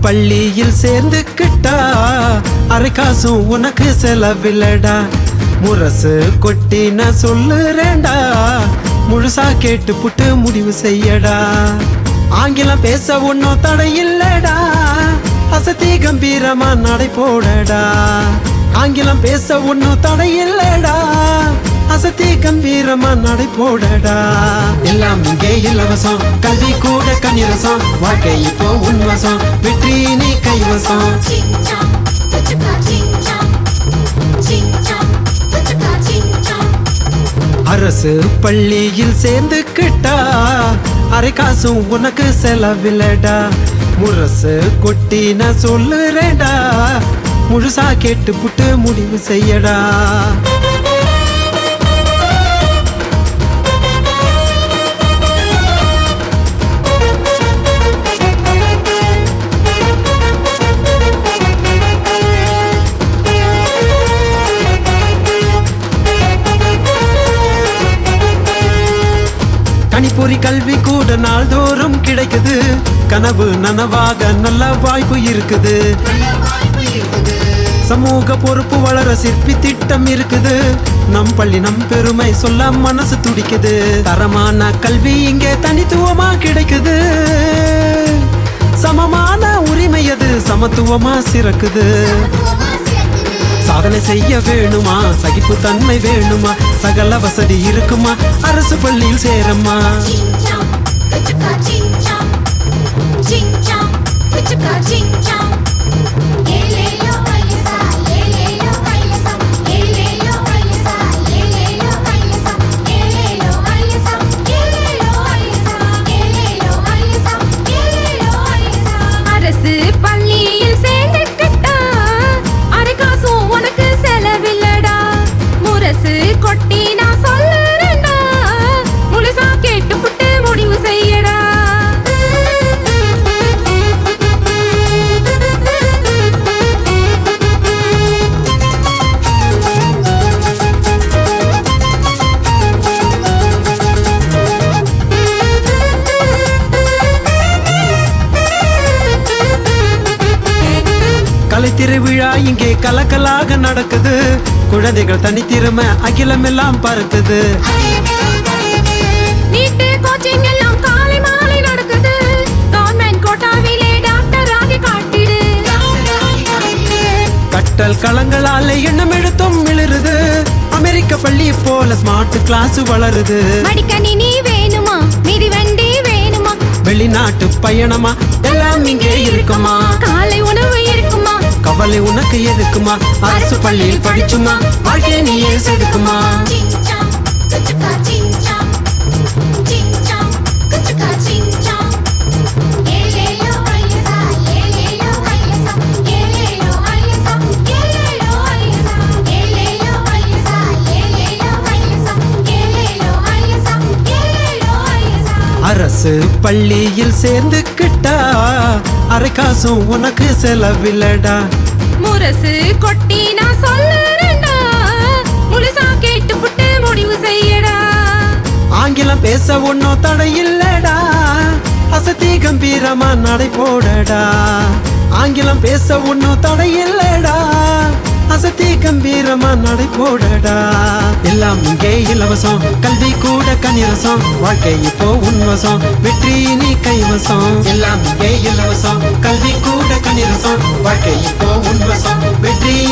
பள்ளியில் சேர்ந்துக்கிட்டா அரை காசும் உனக்கு செலவில்லடா. முரசு கொட்டினா சொல்லுறேண்டா முழுசா கேட்டு புட்டு முடிவு செய்யடா. ஆங்கிலம் பேச ஒன்னும் தடையில்லடா இல்லடா அசத்தி கம்பீரமா நடை போடடா. ஆங்கிலம் பேச ஒன்னும் தடையில்லடா. அசத்தி கம்பீரமா நடை போடடா. எல்லாம் இங்கே இலவசம். கல்வி கூட கனிரசம் வாழ்க்கை இப்போ உன்வசம். வெற்றி நீ கைவசம். அரசு பள்ளியில் சேர்ந்துக்கிட்டா. அரை காசும் உனக்கு செலவில்லடா. முரசு கொட்டி நான் சொல்லுறேன்டா. முழுசா கேட்டு புட்டு முடிவு செய்யடா. பொறி கல்வி கூட நாள்தோறும் கிடைக்குது. கனவு நனவாக நல்ல வாய்ப்பு இருக்குது. சமூக பொறுப்பு வளர சிற்பி திட்டம் இருக்குது. நம் பள்ளி நம் பெருமை சொல்ல மனசு துடிக்குது. தரமான கல்வி இங்கே தனித்துவமா கிடைக்குது. சமமான உரிமை அது சமத்துவமா சிறக்குது. சாதனை செய்ய வேணுமா? சகிப்பு தன்மை வேணுமா? சகல வசதி இருக்குமா? அரசு பள்ளியில் சேரம்மா. Ching chong, கலை திருவிழா இங்கே கலக்கலாக நடக்குது. குழந்தைகள் தனித்திறமை அகிலம் எல்லாம் பறக்குது கட்டல் களங்களால எண்ணம் எடுத்தும் மிளருது அமெரிக்க பள்ளி போல ஸ்மார்ட் கிளாஸ் வளருது. மடிக்கணினி வேணுமா? மிதிவண்டி வேணுமா? வெளிநாட்டு பயணமா? எல்லாம் இங்கே இருக்குமா? காலை உணவு கவலை உனக்கு எதுக்குமா? அரசு பள்ளியில் படிச்சுமா? வாழ்க்கையை நீ எதுக்குமா அரசு பள்ளியில் சேர்ந்துக்கிட்டா அரை காசும் உனக்கு செலவில்லடா. முரசு கொட்டி நான் சொல்லுறேன்டா முழுசா கேட்டு புட்டு முடிவு செய்யடா. ஆங்கிலம் பேச ஒன்னும் தடை இல்லடா அசத்தி கம்பீரமா நடை போடடா. ஆங்கிலம் பேச ஒன்னும் தடை இல்லடா அசத்தி கம்பீரமா நடை போடடா. எல்லாம் இங்கே இலவசம். கல்வி கூட கனிரசம் வாழ்க்கை இப்போ உன்வசம். வெற்றி நீ கைவசம். எல்லாம் இங்கே இலவசம். கல்வி கூட கனிரசம் வாழ்க்கை இப்போ உன்வசம். வெற்றி